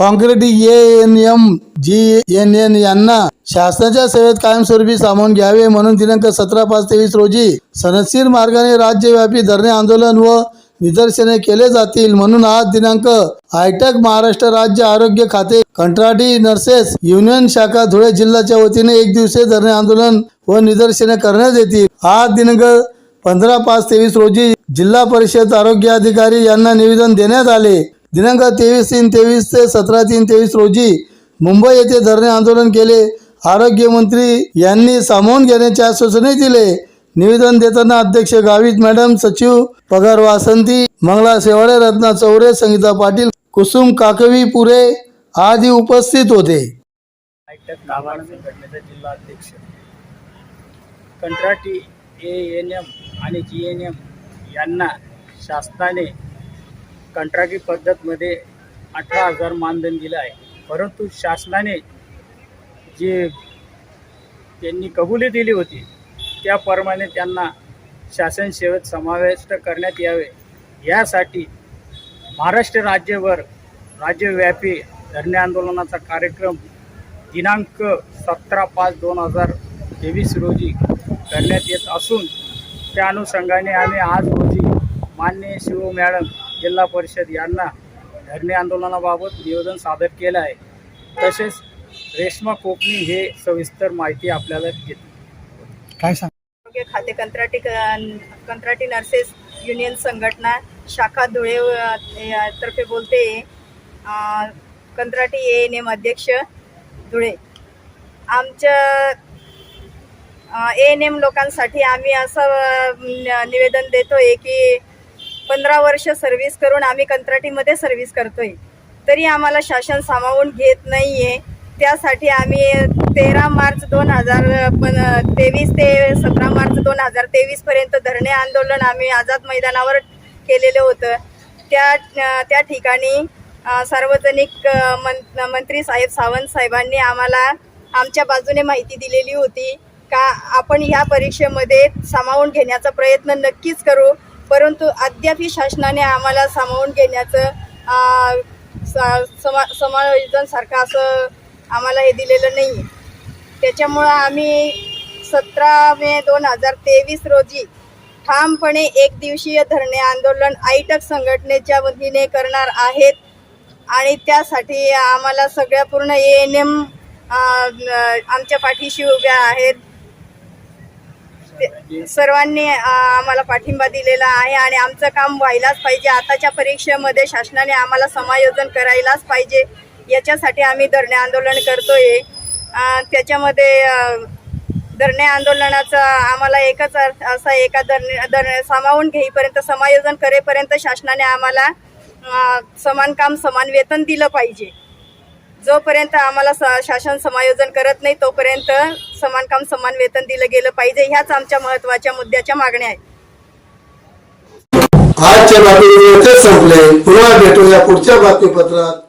Concrete N M G N N यांना शासनाच्या सेवेत कायमस्वरूपी सामावून घ्यावे म्हणून दिनांक सतरा पाच तेवीस रोजी सनदशीर मार्गाने राज्यव्यापी धरणे आंदोलन व निदर्शने केले जातील म्हणून आज दिनांक हायटेक महाराष्ट्र राज्य आरोग्य खाते कंत्राटी नर्सेस युनियन शाखा धुळे जिल्ह्याच्या वतीने एक दिवसीय धरणे आंदोलन व निदर्शने करण्यात येतील. आज दिनांक पंधरा पाच तेवीस रोजी जिल्हा परिषद आरोग्य अधिकारी यांना निवेदन देण्यात आले. दिनांक तेवीस तीन तेवीस ते सतरा तीन तेवीस रोजी मुंबई येथे धरणे आंदोलन केले. आरोग्यमंत्री यांनी सामावून घेण्याचे आश्वासनही दिले. निवेदन देताना अध्यक्ष गावित मॅडम सचिव पगार वासंती मंगला शेवाळे रत्ना चौरे संगीता पाटील कुसुम काकवी पुरे आदी उपस्थित होते. कंत्राटी ए एन एम आणि जी एन एम यांना शासनाने कंत्राटी पद्धतमध्ये अठरा हजार मानधन दिलं आहे. परंतु शासनाने जे त्यांनी कबुली दिली होती त्याप्रमाणे त्यांना शासन सेवेत समाविष्ट करण्यात यावे. यासाठी महाराष्ट्र राज्यभर राज्यव्यापी धरणे आंदोलनाचा कार्यक्रम दिनांक सतरा पाच दोन हजार तेवीस रोजी करण्यात येत असून त्या अनुषंगाने आम्ही आज रोजी मान्य शिव मॅडम जिल्हा परिषद यांना धरणे आंदोलनाबाबत निवेदन सादर केलं आहे. तसेच रेश्मा कोकणी हे सविस्तर माहिती आपल्याला देते काय सांग? आरोग्य खाते कंत्राटी कंत्राटी नर्सेस युनियन संघटना शाखा धुळे तर्फे बोलते कंत्राटी ए एन एम अध्यक्ष धुळे. आमच्या ए एन एम लोकांसाठी आम्ही असं निवेदन देतोय की पंधरा वर्ष सर्व्हिस करून आम्ही कंत्राटीमध्ये सर्व्हिस करतोय. तरी आम्हाला शासन सामावून घेत नाही आहे त्यासाठी आम्ही तेरा मार्च दोन हजार पण तेवीस ते सतरा मार्च दोन हजार तेवीसपर्यंत धरणे आंदोलन आम्ही आझाद मैदानावर केलेलं होतं. त्या त्या ठिकाणी सार्वजनिक मं मंत्री साहेब सावंत साहेबांनी आम्हाला आमच्या बाजूने माहिती दिलेली होती का आपण ह्या परीक्षेमध्ये सामावून घेण्याचा प्रयत्न नक्कीच करू. परंतु अद्यापही शासनाने आम्हाला सामावून घेण्याचं समा समायोजनसारखं असं आम्हाला हे दिलेलं नाही. आहे त्याच्यामुळं आम्ही सतरा मे दोन हजार तेवीस रोजी ठामपणे एक दिवसीय धरणे आंदोलन आयटक संघटनेच्या वतीने करणार आहेत. आणि त्यासाठी आम्हाला सगळ्या पूर्ण ए एन एम आमच्या पाठीशी उभ्या आहेत. सर्वांनी आम्हाला पाठिंबा दिलेला आहे आणि आमचं काम व्हायलाच पाहिजे. आताच्या परीक्षेमध्ये शासनाने आम्हाला समायोजन करायलाच पाहिजे. याच्यासाठी आम्ही धरणे आंदोलन करतोय. त्याच्यामध्ये धरणे आंदोलनाचा आम्हाला एकच अर्थ असा एका धरणे धरणे सामावून घेईपर्यंत समायोजन करेपर्यंत शासनाने आम्हाला समान काम समान वेतन दिलं पाहिजे. जोपर्यंत आम्हाला शासन समायोजन करत नाही तोपर्यंत समान काम समान वेतन दिलं गेलं पाहिजे ह्याच आमच्या महत्त्वाच्या मुद्द्याच्या मागण्या आहेत. आजच्या बातमीपत्र संपले. पुन्हा भेटूया पुढच्या बातमीपत्रात.